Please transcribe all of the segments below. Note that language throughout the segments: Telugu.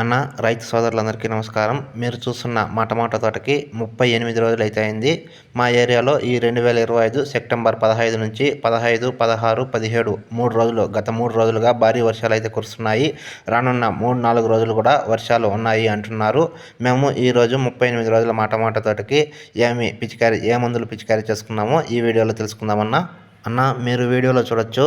అన్న రైతు సోదరులందరికీ నమస్కారం. మీరు చూస్తున్న మా టమాటా తోటకి ముప్పై ఎనిమిది రోజులు అయితే అయింది. మా ఏరియాలో ఈ రెండు వేల ఇరవై ఐదు సెప్టెంబర్ పదహైదు నుంచి పదహైదు పదహారు పదిహేడు మూడు రోజులు గత మూడు రోజులుగా భారీ వర్షాలు అయితే కురుస్తున్నాయి. రానున్న మూడు నాలుగు రోజులు కూడా వర్షాలు ఉన్నాయి అంటున్నారు. మేము ఈరోజు ముప్పై ఎనిమిది రోజుల మా టమాటా తోటకి ఏమి పిచికారీ ఏ మందులు పిచికారీ చేసుకున్నామో ఈ వీడియోలో తెలుసుకుందామన్నా. అన్న మీరు వీడియోలో చూడొచ్చు.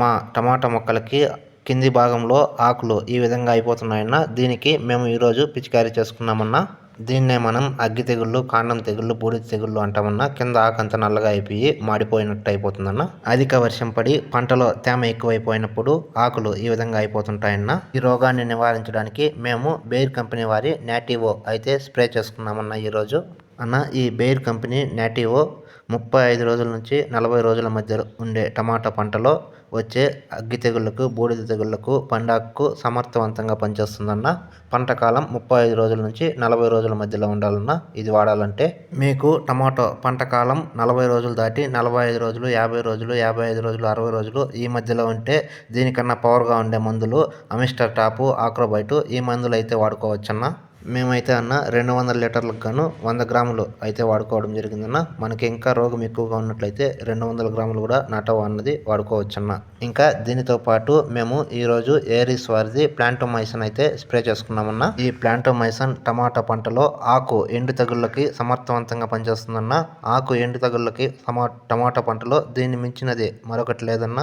మా టమాటా మొక్కలకి కింది భాగంలో ఆకులు ఈ విధంగా అయిపోతున్నాయన్న దీనికి మేము ఈరోజు పిచికారీ చేసుకున్నామన్నా. దీన్నే మనం అగ్గి తెగుళ్ళు కాండం తెగుళ్ళు బూడిద తెగుళ్ళు అంటామన్నా. కింద ఆకంత నల్లగా అయిపోయి మాడిపోయినట్టు అయిపోతుందన్న. అధిక వర్షం పడి పంటలో తేమ ఎక్కువైపోయినప్పుడు ఆకులు ఈ విధంగా అయిపోతుంటాయన్న. ఈ రోగాన్ని నివారించడానికి మేము బెయిర్ కంపెనీ వారి నాటివో అయితే స్ప్రే చేసుకున్నామన్న ఈరోజు అన్న ఈ బెయిర్ కంపెనీ నాటివో ముప్పై ఐదు రోజుల నుంచి నలభై రోజుల మధ్య ఉండే టమాటా పంటలో వచ్చే అగ్గి తెగుళ్ళకు బూడిద తెగుళ్ళకు పండాకు సమర్థవంతంగా పనిచేస్తుందన్న పంట కాలం ముప్పై ఐదు రోజుల నుంచి నలభై రోజుల మధ్యలో ఉండాలన్న ఇది వాడాలంటే మీకు టమాటో పంట కాలం నలభై రోజులు దాటి నలభై ఐదు రోజులు యాభై రోజులు యాభై ఐదు రోజులు అరవై రోజులు ఈ మధ్యలో ఉంటే దీనికన్నా పవర్గా ఉండే మందులు అమిస్టర్ టాపు ఆక్రోబైటు ఈ మందులు అయితే వాడుకోవచ్చన్న మేమైతే అన్న రెండు వందల లీటర్లకు గాను వంద గ్రాములు అయితే వాడుకోవడం జరిగిందన్న. మనకి ఇంకా రోగం ఎక్కువగా ఉన్నట్లయితే రెండు వందల గ్రాములు కూడా నటవ అన్నది వాడుకోవచ్చన్న. ఇంకా దీనితో పాటు మేము ఈరోజు ఏరిస్ వారిది ప్లాంటోమైసన్ అయితే స్ప్రే చేసుకున్నామన్న. ఈ ప్లాంటోమైసన్ టమాటా పంటలో ఆకు ఎండు తగుళ్ళకి సమర్థవంతంగా పనిచేస్తుందన్న. ఆకు ఎండు తగుళ్ళకి సమా టమాటా పంటలో దీన్ని మించినది మరొకటి లేదన్న.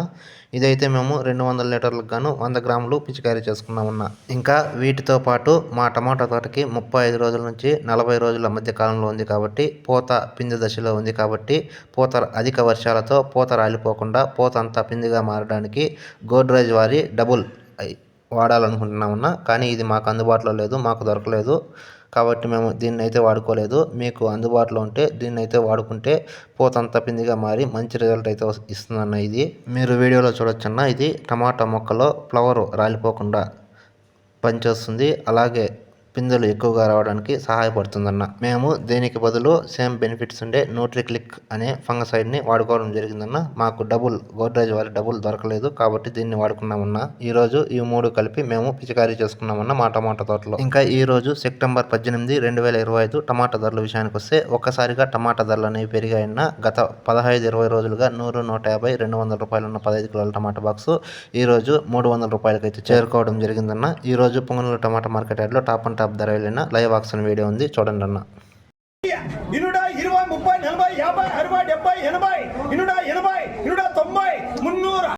ఇదైతే మేము రెండు వందల లీటర్లకు గాను వంద గ్రాములు పిచికారీ చేసుకున్నామన్న. ఇంకా వీటితో పాటు మా టమాటా తోటకి ముప్పై ఐదు రోజుల నుంచి నలభై రోజుల మధ్య కాలంలో ఉంది కాబట్టి పూత పిండి దశలో ఉంది కాబట్టి పూత అధిక వర్షాలతో పూత రాలిపోకుండా పూత అంతా పిండిగా మారడానికి గోడ్రేజ్ వారి డబుల్ వాడాలనుకుంటున్నామన్నా కానీ ఇది మాకు అందుబాటులో లేదు మాకు దొరకలేదు కాబట్టి మేము దీన్ని అయితే వాడుకోలేదు. మీకు అందుబాటులో ఉంటే దీన్ని అయితే వాడుకుంటే పూతంత పిందిగా మారి మంచి రిజల్ట్ అయితే ఇస్తుందన్న ఇది. మీరు వీడియోలో చూడొచ్చన్న ఇది టమాటా మొక్కలో ఫ్లవర్ రాలిపోకుండా పనిచేస్తుంది. అలాగే పిందెలు ఎక్కువగా రావడానికి సహాయపడుతుందన్న. మేము దీనికి బదులు సేమ్ బెనిఫిట్స్ ఉండే న్యూట్రిక్లిక్ అనే ఫంగసైడ్ని వాడుకోవడం జరిగిందన్న. మాకు డబుల్ గోడ్రేజ్ వారి డబుల్ దొరకలేదు కాబట్టి దీన్ని వాడుకున్నామన్న. ఈరోజు ఈ మూడు కలిపి మేము పిచికారీ చేసుకున్నామన్న మా టమాటా తోటలో. ఇంకా ఈరోజు సెప్టెంబర్ పద్దెనిమిది రెండు వేల ఇరవై ఐదు టమాటా ధరల విషయానికి వస్తే ఒక్కసారిగా టమాటా ధరలు అనేవి పెరిగాయన్న గత పదహైదు ఇరవై రోజులుగా నూరు నూట యాభై రెండు వందల రూపాయలు ఉన్న పదహైదు కిలోల టమాటా బాక్స్ ఈ రోజు మూడు వందల రూపాయలకైతే చేరుకోవడం జరిగిందన్న. ఈ రోజు పొంగనూరు టమాటా మార్కెట్ యార్డ్లో టాప్ అండ్ టాప్ ధర వెళ్ళిన లైవ్ ఆక్షన్ వీడియో ఉంది. చూడండి అన్న. ఇరుడ ఇరవై ముప్పై నలభై యాభై అరవై డెబ్బై ఎనభై. ఇనుడ